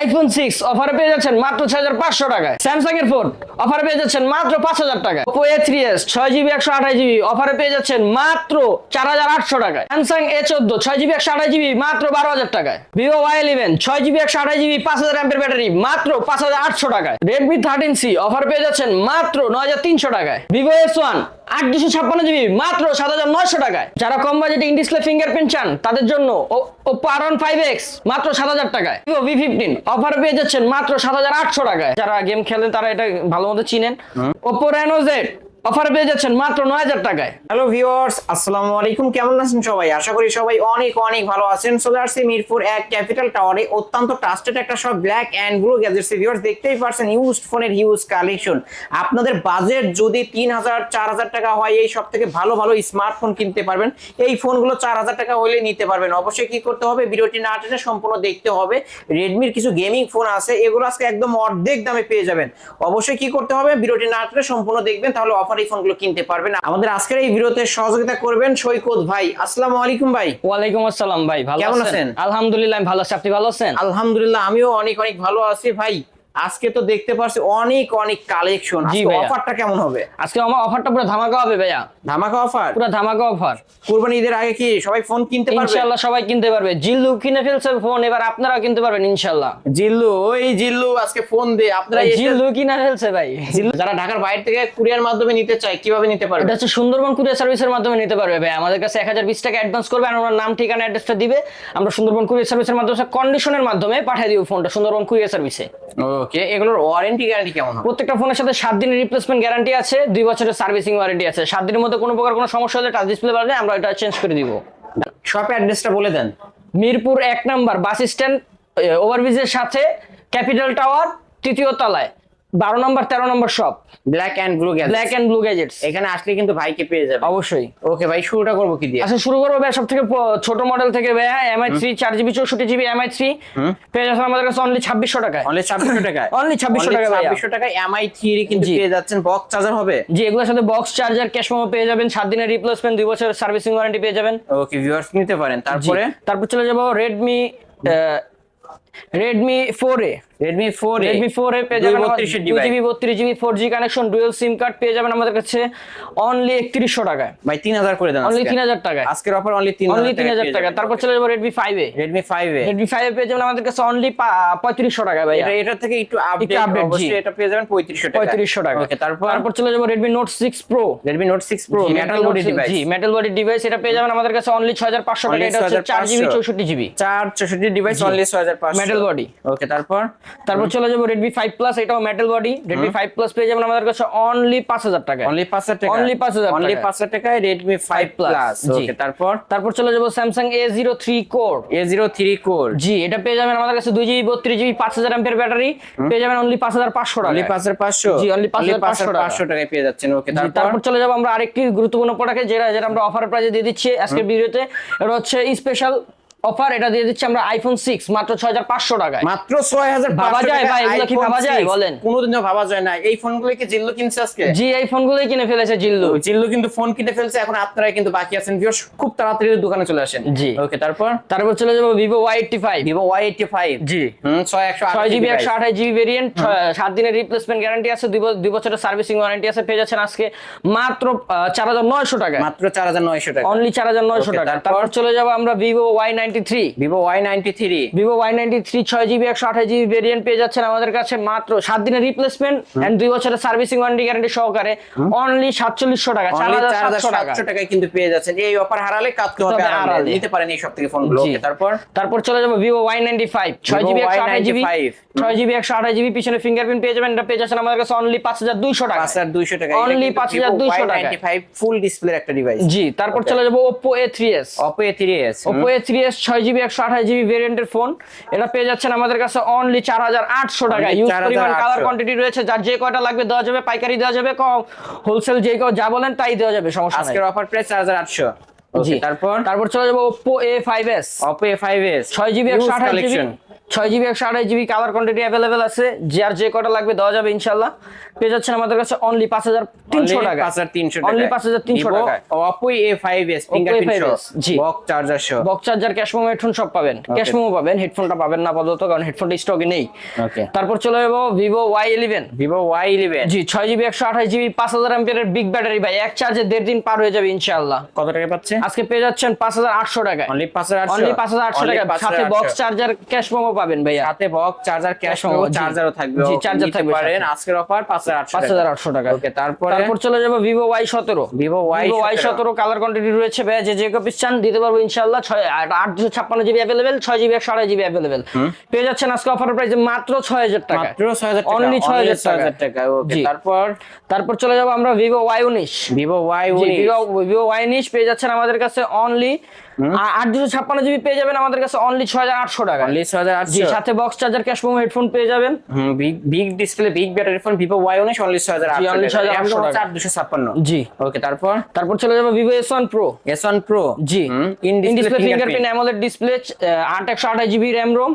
IPhone six অফারে পেয়ে যাচ্ছেন মাত্র ছয় হাজার পাঁচশো টাকায়। স্যামসাং এর ফোন অফারে পেয়ে যাচ্ছেন মাত্র পাঁচ হাজার টাকায়। ওপো এ থ্রি এস ছয় জিবি একশো আঠাশ জিবি অফারে পেয়ে যাচ্ছেন মাত্র চার হাজার আটশো টাকায়। স্যামসাং এ চোদ্দ, ছয় জিবি একশো আঠাশ জিবি মাত্র বারো হাজার টাকায়। ভিভো ওয়াই ইলেভেন ছয় জিবি একশো আঠাশ জিবি পাঁচ হাজার অ্যাম্পের ব্যাটারি মাত্র পাঁচ হাজার আটশো টাকায়। রেডমি থার্টিন সি অফার পেয়ে যাচ্ছেন মাত্র নয় হাজার তিনশো টাকায়। ভিভো এস ওয়ান আট দুশো ছাপ্পান্ন জিবি মাত্র সাত হাজার নয়শো টাকায়। যারা কম বাজেটে ইন ডিসপ্লে ফিঙ্গারপ্রিন্ট চান তাদের জন্য ওপো আর ফাইভ এক্স মাত্র সাত হাজার টাকায়। ভিভো ভি ফিফটিন অফার পেয়ে যাচ্ছেন মাত্র সাত হাজার আটশো টাকায়। যারা গেম খেলেন তারা এটা ভালো মতো চিনেন ওপো রেনো জেড অফার পেয়ে যাচ্ছেন মাত্র নয় হাজার টাকায়। হ্যালো ভিউয়ার্স, আসসালামু আলাইকুম। কেমন আছেন সবাই? আশা করি সবাই অনেক অনেক ভালো আছেন। চলে আসছে মিরপুর এক ক্যাপিটাল টাওয়ারে অত্যন্ত ট্রাস্টেড একটা সব black and blue gadgets viewers দেখতেই পারছেন ইউজড ফোনের হিউজ কালেকশন আপনাদের বাজেট যদি তিন হাজার, চার হাজার টাকা হয়, এই সব থেকে ভালো ভালো স্মার্টফোন কিনতে পারবেন। এই ফোনগুলো চার হাজার টাকা হলে নিতে পারবেন। অবশ্যই কি করতে হবে? ভিডিওটি না টেনে সম্পূর্ণ দেখতে হবে। রেডমির কিছু গেমিং ফোন আছে, এগুলো আজকে একদম অর্ধেক দামে পেয়ে যাবেন। অবশ্যই কি করতে হবে? ভিডিওটি না টেনে সম্পূর্ণ দেখবেন, তাহলে অফার এই ফোনগুলো কিনতে পারবেন। আমাদের আজকের এই ভিডিওতে সহযোগিতা করবেন সৈকত ভাই। আসসালামু আলাইকুম ভাই। ওয়ালাইকুম আসসালাম ভাই ভালো কেমন আছেন? আছেন? আলহামদুলিল্লাহ আমি ভালো আছি। আপনি ভালো আছেন? আলহামদুলিল্লাহ আমিও অনেক অনেক ভালো আছি ভাই। আজকে তো দেখতে পাচ্ছি অনেক অনেক কালেকশন জি অফারটা কেমন হবে? আজকে আমার অফারটা পুরো ধামাকা হবে ভাইয়া। ধামাকা অফার পুরো ধামাকা অফার কুরবানি ঈদের আগে কি সবাই ফোন কিনতে পারবে? ইনশাআল্লাহ সবাই কিনতে পারবে। জিল্লু কিনে ফেলছে ফোন এবার আপনারাও কিনতে পারবেন ইনশাআল্লাহ। জিল্লু ওই জিল্লু আজকে ফোন দে। আপনারা জিল্লু কিনে ফেলছে ভাই। যারা ঢাকার বাইরে থেকে কুরিয়ার মাধ্যমে নিতে চায় কীভাবে নিতে পারবে? এটা হচ্ছে সুন্দরবন কুরিয়ার সার্ভিসের মাধ্যমে নিতে পারবে ভাই। আমাদের কাছে এক হাজার বিশ টাকা অ্যাডভান্স করবে আর ওনার নাম ঠিকানা অ্যাড্রেসটা দিবে। আমরা সুন্দরবন কুরিয়ার সার্ভিসের মাধ্যমে কন্ডিশনের মাধ্যমে পাঠিয়ে দিব ফোনটা সুন্দরবন কুরিয়ার সার্ভিসে ওকে এগুলোর ওয়ারেন্টি গ্যারান্টি কেমন প্রত্যেকটা ফোনের সাথে সাত দিনের রিপ্লেসমেন্ট গ্যারান্টি আছে দুই বছরের সার্ভিসিং ওয়ারেন্টি আছে। সাত দিনের মধ্যে কোনো প্রকার কোনো সমস্যা হলে টাচ ডিসপ্লে বাড়লে আমরা এটা চেঞ্জ করে দিব। শপে অ্যাড্রেসটা বলে দেন। মিরপুর এক নাম্বার বাস স্ট্যান্ড ওভারব্রিজের সাথে ক্যাপিটাল টাওয়ার তৃতীয় তলায়। বারো নম্বর তেরো নম্বর shop black and blue black and blue gadgets এখানে আসলে কিন্তু ভাইকে পেয়ে যাবে। অবশ্যই। ওকে ভাই শুরুটা করব কি দিয়ে? আচ্ছা শুরু করব ভাই সব থেকে ছোট মডেল থেকে ভাই এম আই থ্রি চার জিবি চৌষট্টি জিবি এমআই থ্রি পেয়ে যাচ্ছে আমাদের কাছে অনলি ছাব্বিশশো টাকায়। অনলি ছাব্বিশশো টাকায়? অনলি 2600 টাকা। ছাব্বিশশো টাকায় এমআই থ্রি কিন্তু পেয়ে যাচ্ছেন। বক্স চার্জার হবে? জি এগুলোর সাথে বক্স চার্জার ক্যাশ মেমো পেয়ে যাবেন। সাত দিনের রিপ্লেসমেন্ট দুই বছরের সার্ভিসিং ওয়ারেন্টি পেয়ে যাবেন। ওকে ভিউয়ার্স নিতে পারেন। তারপরে? তারপর চলে যাব Redmi Redmi four A Redmi four Redmi four A পেয়ে যাবেন দুই জিবি বত্রিশ GB four G connection dual SIM card পেয়ে যাবেন আমাদের কাছে অনলি একত্রিশশো টাকায়। ভাই তিন হাজার করে দেন অনলি তিন হাজার টাকায়। আজকের অফার অনলি তিন অনলি তিন হাজার টাকা তারপর চলে যাব Redmi five A Redmi five A Redmi five A পেয়ে যাবেন আমাদের কাছে অনলি পঁয়ত্রিশশো টাকায় ভাই এটা এটা থেকে একটু আপডেট। অবশ্যই এটা পেয়ে যাবেন পঁয়ত্রিশশো টাকা পঁয়ত্রিশশো টাকা ওকে তারপর? তারপর চলে যাব Redmi note six pro Redmi note six pro metal body device জি মেটাল বডি ডিভাইস এটা পেয়ে যাবেন আমাদের কাছে অনলি ছয় হাজার পাঁচশো টাকা এটা হচ্ছে চার জিবি 6500 চৌষট্টি জিবি চার চৌষট্টি ডিভাইস অনলি ছয় হাজার পাঁচশো। Metal body। ওকে তারপর? তারপর চলে যাব রেডমি ফাইভ প্লাস এটাও metal body Redmi five plus পেয়ে যাবেন আমাদের কাছে অনলি পাঁচ হাজার টাকা। অনলি পাঁচ হাজার টাকা Only 5,000 অনলি টাকা। পাঁচ হাজার টাকায় Redmi five Plus, plus okay তারপর? তারপর চলে যাব core A zero three core জি এটা পেয়ে যাবেন আমাদের কাছে দুই জিবি বত্রিশ জিবি পাঁচ হাজার এমপের ব্যাটারি। পেয়ে যাবেন অনলি পাঁচ হাজার পাঁচশো টাকা অনলি পাঁচ হাজার পাঁচশো? জি, only 5,500 টাকা। টাকায় পেয়ে যাচ্ছেন। ওকে তারপর? তারপর চলে যাব আমরা আরেকটি গুরুত্বপূর্ণ প্রোডাক্টে যেটা যেটা আমরা অফার প্রাইজে দিয়ে দিচ্ছি আজকের ভিডিওতে এটা হচ্ছে স্পেশাল অফার এটা দিয়ে দিচ্ছি আমরা আইফোন সিক্স মাত্র ছয় হাজার পাঁচশো টাকায়। মাত্র ছয় হাজার ভাবা যায় ভাই, এগুলো কি ভাবা যায়? বলেন। কোনোদিনও ভাবা যায় না। এই ফোনগুলো কি জিল্লু কিনছে আজকে? জি এই ফোনগুলোই কিনে ফেলেছে জিল্লু। জিল্লু কিন্তু ফোন কিনে ফেলছে এখন আপনারাই কিন্তু বাকি আছেন। ভিউয়ার্স খুব তাড়াতাড়ি দোকানে চলে আসেন। জি। ওকে তারপর? তারপর চলে যাব Vivo Y eighty five Vivo Y eighty five জি। ছয় একশো ছয় জিবি একশো আঠাশ জিবি ভেরিয়েন্ট সাত দিনের রিপ্লেসমেন্ট গ্যারান্টি আছে দুই বছরের সার্ভিসিং ওয়ারেন্টি আছে পেয়ে যাচ্ছেন আজকে মাত্র চার হাজার নয়শো টাকা মাত্র চার হাজার নয়শো টাকা। অনলি চার হাজার নয়শো টাকা। তারপর? তারপর চলে যাব আমরা Vivo Y ninety three Vivo Y ninety three Vivo Y ninety three ছয় জিবি একশো আঠাশ জিবি ভেরিয়েন্ট পেয়ে যাচ্ছেন আমাদের কাছে মাত্র সাত দিনের রিপ্লেসমেন্ট এন্ড দুই বছরের সার্ভিসিং ওয়ারেন্টি গ্যারান্টি সহকারে অনলি সাতচল্লিশশো টাকা চার হাজার সাতশো টাকা। টাকায় কিন্তু পেয়ে যাচ্ছেন। এই অফার হারালে কাটতে হবে আড়ালে। নিতে পারেন এই সব থেকে। ওকে তারপর? তারপর চলে যাব ভিভো ওয়াই নাইনটি ফাইভ ছয় জিবি একশো আঠাশ জিবি Y95 ছয় জিবি একশো আঠাশ জিবি পিছনে ফিঙ্গারপ্রিন্ট পেয়ে যাবেন। এটা পেয়ে যাচ্ছেন আমাদের কাছে অনলি পাঁচ হাজার দুইশো টাকা পাঁচ হাজার দুইশো টাকা Only 5,200 টাকা। ফাইভ ফুল ডিসপ্লে একটা ডিভাইস জি তারপর চলে যাব Oppo A three S Oppo A three S Oppo A three S ছয় জিবি একশো আঠাশ জিবি ভেরিয়েন্টের ফোন এটা পেয়ে যাচ্ছেন আমাদের কাছে অনলি চার হাজার আটশো টাকা ইউজ পরিমাণ কালার কোয়ান্টিটি রয়েছে। যার যে কয়টা লাগবে দেওয়া যাবে পাইকারি দেওয়া যাবে কম। হোলসেল যে কেউ যা বলেন তাই দেওয়া যাবে সমস্যা আজকের অফার প্রাইস চার হাজার আটশো। তারপর? তারপর চলে যাব five S Oppo A five S ছয় জিবি একশো আঠাশ জিবি কালার কোয়ান্টিটি অ্যাভেলেবেল আছে। যার যে কটা লাগবে দেওয়া যাবে ইনশাল্লাহ পেয়ে যাচ্ছেন আমাদের কাছে অনলি পাঁচ হাজার তিনশো টাকা পাঁচ হাজার তিনশো টাকা অনলি পাঁচ হাজার তিনশো টাকা Oppo A five S fingerprint A5s, জি। বক চার্জার সহ বক্স চার্জার হেডফোন সব পাবেন। পাবেন হেডফোনটা পাবেন না আপাতত কারণ হেডফোনটা স্টকে নেই। ওকে তারপর চলে যাব Vivo Y eleven Vivo Y eleven জি ছয় জিবি একশো আঠাশ জিবি পাঁচ হাজার এমপিয়ারের বিগ ব্যাটারি ভাই। এক চার্জে দেড় দিন পার হয়ে যাবে ইনশাআল্লাহ। কত টাকা পাচ্ছে? আজকে পেয়ে যাচ্ছেন পাঁচ হাজার আটশো টাকায়। অনলি পাঁচ হাজার অনলি পাঁচ হাজার আটশো টাকা সাথে বক্স চার্জার ক্যাশ মোমো পাবেন ভাইয়া। সাথে বক্স চার্জার ক্যাশ জি। চার্জারও থাকবে। জি, নিতে থাকবে পারেন আজকের অফার পাঁচ হাজার পাঁচ হাজার আটশো টাকা ওকে তারপরে? তারপর চলে যাব ভিভো ওয়াই সতেরো। ভিভো ওয়াই ওয়াই সতেরো। কালার কোয়ান্টিটি রয়েছে ভাইয়া। যে যে কপিস চান দিতে পারব ইনশাল্লাহ ছয় আট দুশো ছাপ্পান্ন জিবি অ্যাভেলেবেল ছয় জিবি একশো আড়াই জিবি অ্যাভেলেবেল পেয়ে যাচ্ছেন আজকে অফার প্রাইসে মাত্র ছয় হাজার টাকা মাত্র ছয় হাজার টাকা। Only 6,000 টাকা। ওকে। তারপর? তারপর চলে যাব আমরা ভিভো ওয়াই উনিশ। Vivo Y Vivo Vivo Y উনিশ। পেয়ে যাচ্ছেন আমাদের কাছে অনলি আট দুশো ছাপ্পান্ন জিবি পেয়ে যাবেন আমাদের কাছে অনলি ছয় হাজার আটশো টাকা অনলি ছয় হাজার আটশো সাথে box charger cash memo headphone পেয়ে যাবেন। Big display big battery phone Vivo Y উনিশ অনলি ছয় হাজার জি, only 6,800 টাকা। দুশো ছাপ্পান্ন। জি। ওকে তারপর? তারপর চলে যাব Vivo S one pro S one pro G. In display display fingerprint AMOLED display আট একশো আঠাশ জিবি র্যাম রোম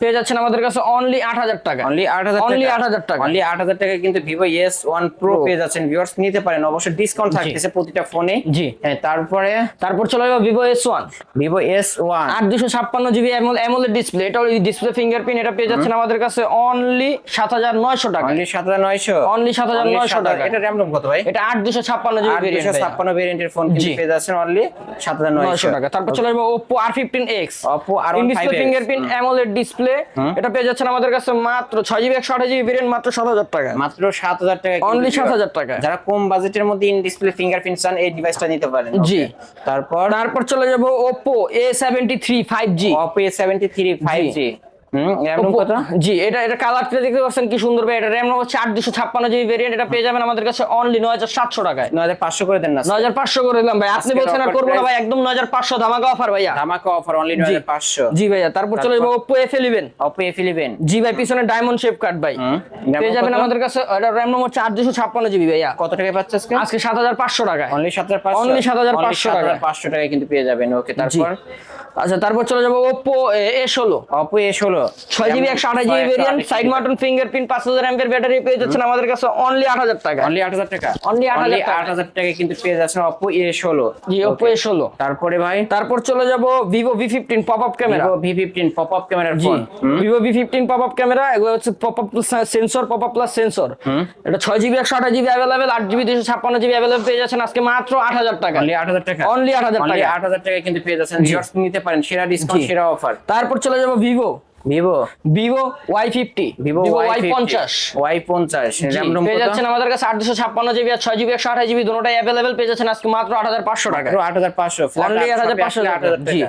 পেয়ে যাচ্ছেন আমাদের কাছে অনলি আট হাজার টাকা অনলি আট হাজার অনলি আট হাজার টাকা অনলি আট হাজার টাকা কিন্তু ভিভো এস ওয়ান প্রো পেয়ে যাচ্ছেন। ভিউয়ার্স নিতে পারেন। অবশ্যই ডিসকাউন্ট থাকতেছে প্রতিটা ফোনে জি। তারপরে? তারপর চলে যাব Vivo S one Vivo S one আট দুশো ছাপ্পান্ন জিবি অ্যামোলেড ডিসপ্লে এটা ডিসপ্লে ফিঙ্গারপ্রিন্ট এটা পেয়ে যাচ্ছেন আমাদের কাছে অনলি সাত হাজার নয়শো টাকা। অনলি সাত হাজার নয়শো। Only 7,900 টাকা। এটা র্যাম রোম কত ভাই? এটা আট দুশো ছাপ্পান্ন জিবি আট দুশো ছাপ্পান্ন ভেরিয়েন্টের ফোন জি। পেয়ে যাচ্ছেন অনলি সাত হাজার নয়শো। নয়শো টাকা। তারপর চলে যাব Oppo R fifteen X R15X in display fingerprint AMOLED display এটা পেয়ে যাচ্ছেন আমাদের কাছে মাত্র ছয় জিবি একশো আঠাশ জিবি ভেরিয়েন্ট মাত্র সাত হাজার টাকা। মাত্র সাত হাজার টাকা অনলি সাত হাজার টাকা। যারা কম বাজেটের মধ্যে ইন ডিসপ্লে ফিঙ্গারপ্রিন্ট চান এই ডিভাইসটা নিতে পারেন। জি। তারপর তারপর চলে যাব Oppo A seventy three five G A73 5G হুম র্যাম রোম কত জি এটা এটা কালারটা দেখতে পাচ্ছেন কি সুন্দর ভাই। এটা র্যাম দুশো ছাপ্পান্ন জিবি ভেরিয়েন্ট এটা পেয়ে যাবেন আমাদের কাছে অনলি নয় হাজার সাতশো টাকায়। নয় হাজার পাঁচশো করে দেন না নয় হাজার পাঁচশো করে দিলাম ভাই। আপনি বলছেন আর করব না ভাই একদম নয় হাজার পাঁচশো ধামাকা অফার ভাইয়া। ধামাকা অফার অনলি নয় হাজার পাঁচশো। জি ভাইয়া তারপর চলে যাব Oppo F eleven Oppo A11 জি ভাই পিছনে ডায়মন্ড শেপ কাট ভাই। পেয়ে যাবেন আমাদের কাছে এটা র্যাম নম্বর চার দুশো ছাপ্পান্ন জিবি ভাইয়া। কত টাকায় পাচ্ছে আজকে? আজকে সাত হাজার পাঁচশো টাকায়। অনলি সাত হাজার পাঁচশো। Only 7,500 টাকা। পাঁচশো টাকায়। কিন্তু পেয়ে যাবেন ওকে তারপর? আচ্ছা তারপর চলে যাব ওপো এ ষোলো। Oppo A16 ছয় জিবি একশো আঠাশ GB variant side mounted fingerprint পাঁচ হাজার এমপের ব্যাটারি পেয়ে যাচ্ছেন আমাদের কাছে অনলি আট হাজার টাকা। অনলি আট হাজার টাকা? Only 8,000 টাকা। আট হাজার টাকায় কিন্তু পেয়ে যাচ্ছেন Oppo A16 জি ওপো এ ষোলো। তারপরে ভাই? তারপর চলে যাব Vivo V fifteen pop up camera Vivo V15 pop up ক্যামেরার জি Vivo V fifteen pop up camera এগুলো হচ্ছে pop up sensor pop up plus sensor এটা ছয় জিবি একশো আঠাশ জিবি অ্যাভেলেবেল আট জিবি দুশো ছাপ্পান্ন জিবি অ্যাভেলেবেল পেয়ে যাচ্ছেন আজকে মাত্র আট হাজার টাকা। অনলি আট হাজার টাকা? Only 8,000 অনলি টাকা। আট হাজার টাকায় কিন্তু পেয়ে যাচ্ছেন। নিতে পারেন সেরা ডিসকাউন্ট সেরা অফার তারপর চলে যাব Vivo Vivo Vivo Y fifty Vivo Y পঞ্চাশ ওয়াই পঞ্চাশ পেয়ে যাচ্ছেন আমাদের কাছে আট দুশো ছাপ্পান্ন জিবি আর ছয় জিবি একশো আঠাশ জিবি দুটোটাই অ্যাভেলেবেল পেয়ে যাচ্ছেন আজকে মাত্র আট হাজার পাঁচশো টাকা আট হাজার পাঁচশো অনলি আট হাজার পাঁচশো টাকা। জি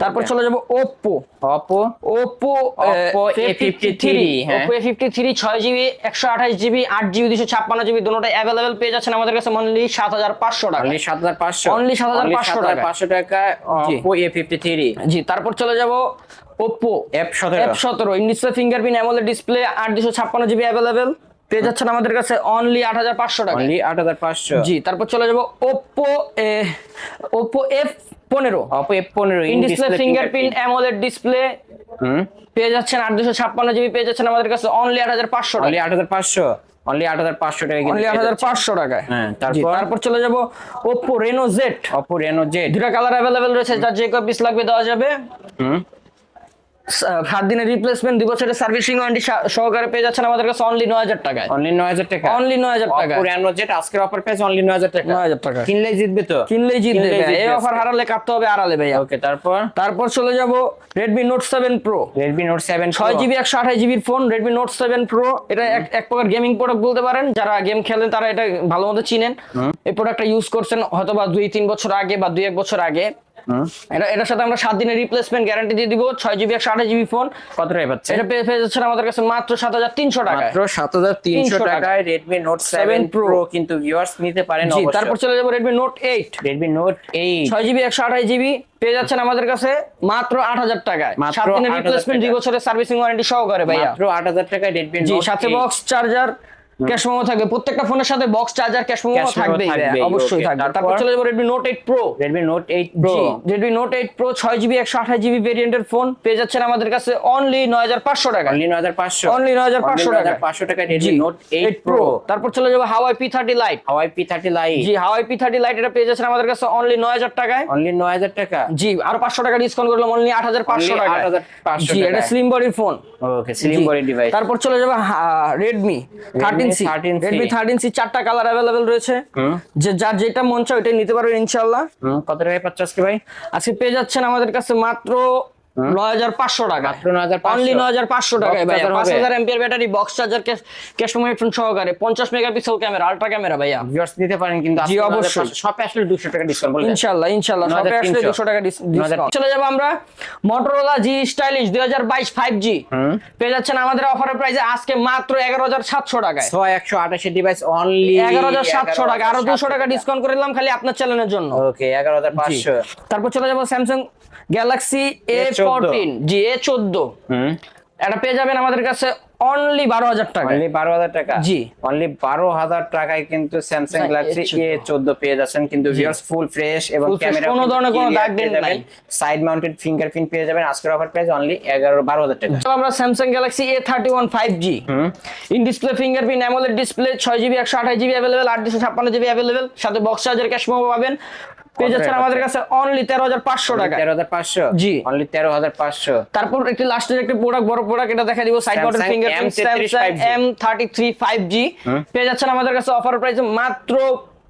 তারপর চলে যাব Oppo Oppo Oppo Oppo A53 হ্যাঁ। ওপো এ ফিফটি থ্রি ছয় জিবি একশো আঠাশ জিবি আট জিবি দুশো ছাপ্পান্ন জিবি দুটোটাই অ্যাভেলেবেল পেয়ে যাচ্ছেন আমাদের কাছে অনলি সাত হাজার পাঁচশো টাকা অনলি সাত হাজার পাঁচশো। Only 7,500 টাকা। পাঁচশো টাকা জি। অপো এ ফিফটি থ্রি জি তারপর চলে যাব ওপ্পো এফ সতেরো। ডিসপ্লে ফিঙ্গারপ্রিন্ট অ্যামোলেড ডিসপ্লে আট দুশো ছাপ্পান্ন জিবি অ্যাভেলেবেল পেয়ে যাচ্ছেন আমাদের কাছে অনলি আট হাজার পাঁচশো টাকা অনলি আট হাজার পাঁচশো। জি তারপর চলে যাব ওপ্পো ওপ্পো এফ পনেরো। অপো এফ পনেরো in display fingerprint AMOLED display হুম? পেয়ে যাচ্ছেন আট দুশো ছাপ্পান্ন জিবি পেয়ে যাচ্ছেন আমাদের কাছে অনলি আট হাজার পাঁচশো অনলি আট হাজার পাঁচশো? অনলি আট হাজার পাঁচশো টাকা অনলি আট হাজার পাঁচশো টাকায়। হ্যাঁ, তারপর? তারপর চলে যাব Oppo Reno Z Oppo Reno Z দুটা কালার অ্যাভেলেবেল রয়েছে যার যে কপিস লাগবে দেওয়া যাবে। হুম? সাত দিনের রিপ্লেসমেন্ট দুই বছরের সার্ভিসিং ওয়ারেন্টি সহকারে পেয়ে যাচ্ছেন আমাদের কাছে অনলি নয় হাজার টাকায়। অনলি নয় হাজার টাকা? অনলি নয় হাজার টাকা অপো রেনো জেড আজকের অফার প্রাইস অনলি নয় হাজার টাকা। নয় হাজার টাকা। কিনলেই জিতবে তো? কিনলেই জিতবে এই অফার হারালে কাটতে হবে আড়ালে ভাইয়া। ওকে তারপর? তারপর চলে যাব Redmi Note seven Pro Redmi Note seven ছয় জিবি একশো আঠাশ জিবির phone Redmi Note seven Pro এটা এক এক প্রকার গেমিং প্রোডাক্ট বলতে পারেন। যারা গেম খেলেন তারা এটা ভালো মতো চিনেন। এই প্রোডাক্টটা ইউজ করছেন হয়তো বা দুই তিন বছর আগে বা দুই এক বছর আগে। এটা এটার সাথে আমরা সাত দিনের রিপ্লেসমেন্ট গ্যারান্টি দিয়ে দিব ছয় জিবি একশো আঠাশ জিবি ফোন কত টাকা পাচ্ছে? এটা পেয়ে যাচ্ছেন আমাদের কাছে মাত্র সাত হাজার তিনশো টাকা মাত্র সাত হাজার তিনশো টাকায় রেডমি নোট সেভেন প্রো কিন্তু ভিউয়ার্স নিতে পারেন তারপর চলে যাব Redmi Note eight Redmi Note eight ছয় জিবি একশো আঠাশ জিবি পেয়ে যাচ্ছেন আমাদের কাছে মাত্র আট হাজার টাকায়। সাত দিনের 8,000 রিপ্লেসমেন্ট দুই বছরের সার্ভিসিং ওয়ারেন্টি সহকারে ভাইয়া। মাত্র আট হাজার টাকায় রেডমি সাথে বক্স চার্জার ক্যাশ মেমো থাকবে। প্রত্যেকটা ফোনের সাথে বক্স চার্জার ক্যাশ মেমো থাকবেই, অবশ্যই থাকবে। তারপর? চলে যাব ভেরিয়েন্টের ফোন পেয়ে যাচ্ছেন আমাদের কাছে অনলি নয় হাজার পাঁচশো টাকা। অনলি নয় হাজার পাঁচশো। Only 9,500 টাকা। টাকা তারপর চলে যাব জি এটা পেয়ে যাচ্ছেন আমাদের কাছে অনলি নয় হাজার টাকায়। অনলি নয় হাজার টাকা। জি আরও পাঁচশো টাকা ডিসকাউন্ট করলাম অনলি আট হাজার পাঁচশো Only টাকা 8,500 জি এটা স্লিম বডির phone okay slim body device তারপর চলে যাবে Redmi C Redmi thirteen C চারটা কালার অ্যাভেলেবেল রয়েছে। যে যার যেটা মন চায় ওইটাই নিতে পারবেন ইনশাল্লাহ কত টাকায় পাচ্ছ আজকে ভাই? আজকে পেয়ে যাচ্ছেন আমাদের কাছে মাত্র টাকা। অনলি নয় হাজার পাঁচশো। টাকায় Box ভাইয়া। charger পাঁচ হবে? হাজার ampere battery box charger cash headphone সহকারে। মেগাপিক্সেল ক্যামেরা আল্ট্রা ক্যামেরা ভাইয়া। ভিউয়ার্স পারেন কিন্তু জি, অবশ্যই। শপে আসলে টাকা ডিসকাউন্ট বলবেন ইনশাল্লাহ ইনশাল্লাহ। সবে 9,300 আসলে টাকা ডিসকাউন্ট চলে যাব আমরা মোটরোলা জি স্টাইলিশ দুই হাজার বাইশ ফাইভ জি পেয়ে যাচ্ছেন আমাদের অফারের প্রাইসে আজকে মাত্র এগারো হাজার সাতশো টাকায়। 6128 ডিভাইস অনলি এগারো হাজার সাতশো টাকা। আরও দুশো টাকা ডিসকাউন্ট করে দিলাম খালি আপনার চ্যানেলের জন্য। ওকে 11500 তারপর চলে যাব স্যামসাং গ্যালাক্সি এ ফোরটিন জি এ চোদ্দ হুম। এটা পেয়ে যাবেন আমাদের কাছে অনলি বারো হাজার টাকা। অনলি 12000 টাকা? জি। অনলি 12000 টাকায় কিন্তু স্যামসাং গ্যালাক্সি A14 A14 পেয়ে যাচ্ছেন। কিন্তু ভিউয়ার্স ফুল ফ্রেশ এবং ক্যামেরা কোনো ধরনের কোনো দাগ dent নাই। সাইড মাউন্টেড ফিঙ্গারপ্রিন্ট পেয়ে যাবেন। আজকের অফার প্রাইস অনলি 11 12000 টাকা। তো আমরা Samsung Galaxy A thirty one five G hmm. In display fingerprint AMOLED display ছয় জিবি একশো আঠাশ জিবি অ্যাভেলেবেল আট দুশো ছাপ্পান্ন জিবি অ্যাভেলেবেল সাথে বক্স চার্জার ক্যাশ মেমো পাবেন। পেয়ে যাচ্ছেন আমাদের কাছে অনলি তেরো হাজার পাঁচশো টাকা। 13500 জি। অনলি 13500 তারপর একটি লাস্টের একটি প্রোডাক্ট বড় প্রোডাক্ট এটা দেখা দিব। Side mounted Samsung fingerprint M33 Samsung 5G M thirty three five G পেয়ে যাচ্ছেন আমাদের কাছে অফার প্রাইস মাত্র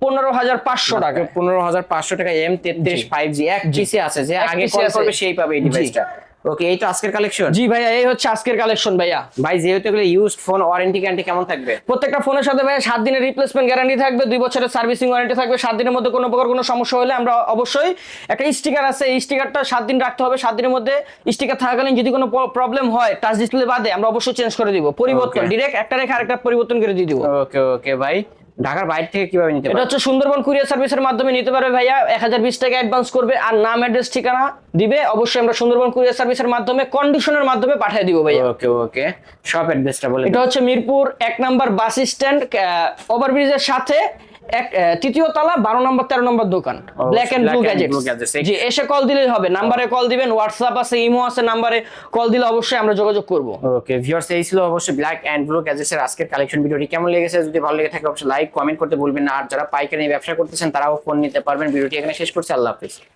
পনেরো হাজার পাঁচশো টাকা পনেরো হাজার পাঁচশো টাকা এম তেত্রিশ ফাইভ জি। এক পিসি আছে যে আগে করবে সেই পাবে এই। ডিভাইসটা ওকে এই তো আজকের কালেকশন জি ভাইয়া এই হচ্ছে আজকের কালেকশন ভাইয়া। ভাই যেহেতু এগুলো ইউজড ফোন ওয়ারেন্টি গ্যারান্টি কেমন থাকবে? প্রত্যেকটা ফোনের সাথে ভাই সাত দিনের রিপ্লেসমেন্ট গ্যারান্টি থাকবে দুই বছরের সার্ভিসিং ওয়ারেন্টি থাকবে সাত দিনের মধ্যে কোনো প্রকার কোনো সমস্যা হলে আমরা অবশ্যই একটা স্টিকার আছে এই স্টিকারটা সাত দিন রাখতে হবে সাত দিনের মধ্যে স্টিকার থাকাকালীন যদি কোনো প্রবলেম হয় টাচ ডিসপ্লে বাদে আমরা অবশ্যই চেঞ্জ করে দিব। পরিবর্তন. ডিরেক্ট একটা রেখে আরেকটা পরিবর্তন করে দিয়ে দিব। ওকে ওকে ভাই। ঢাকার বাইরে থেকে কীভাবে নিতে এটা হচ্ছে সুন্দরবন কুরিয়ার সার্ভিসের মাধ্যমে নিতে পারবে ভাইয়া। এক হাজার বিশ টাকা অ্যাডভান্স করবে আর নাম অ্যাড্রেস ঠিকানা দিবে। অবশ্যই আমরা সুন্দরবন কুরিয়ার সার্ভিসের মাধ্যমে কন্ডিশনের মাধ্যমে পাঠিয়ে দিব ভাইয়া। ওকে ওকে। শপ অ্যাড্রেসটা বলে এটা হচ্ছে মিরপুর এক নাম্বার বাস স্ট্যান্ড ওভারব্রিজের সাথে এক তৃতীয় তলা বারো নম্বর তেরো নম্বর দোকান। Black and blue Black gadget Blue Gadgets, এই- জি এসে কল দিলেই হবে। নাম্বারে কল দিবেন হোয়াটসঅ্যাপ আছে ইমো আছে নাম্বারে কল দিলে অবশ্যই আমরা যোগাযোগ করব। ওকে ভিউয়ার্স এই ছিল অবশ্যই ব্ল্যাক এন্ড ব্লু গ্যাজেটসের আজকের কালেকশন ভিডিওটি কেমন লেগেছে? যদি ভালো লেগে থাকে অবশ্যই লাইক কমেন্ট করতে ভুলবেন না। আর যারা পাইকারি ব্যবসা করতেছেন তারাও ফোন নিতে পারবেন। ভিডিওটি এখানে শেষ করছি। আল্লাহ হাফিজ।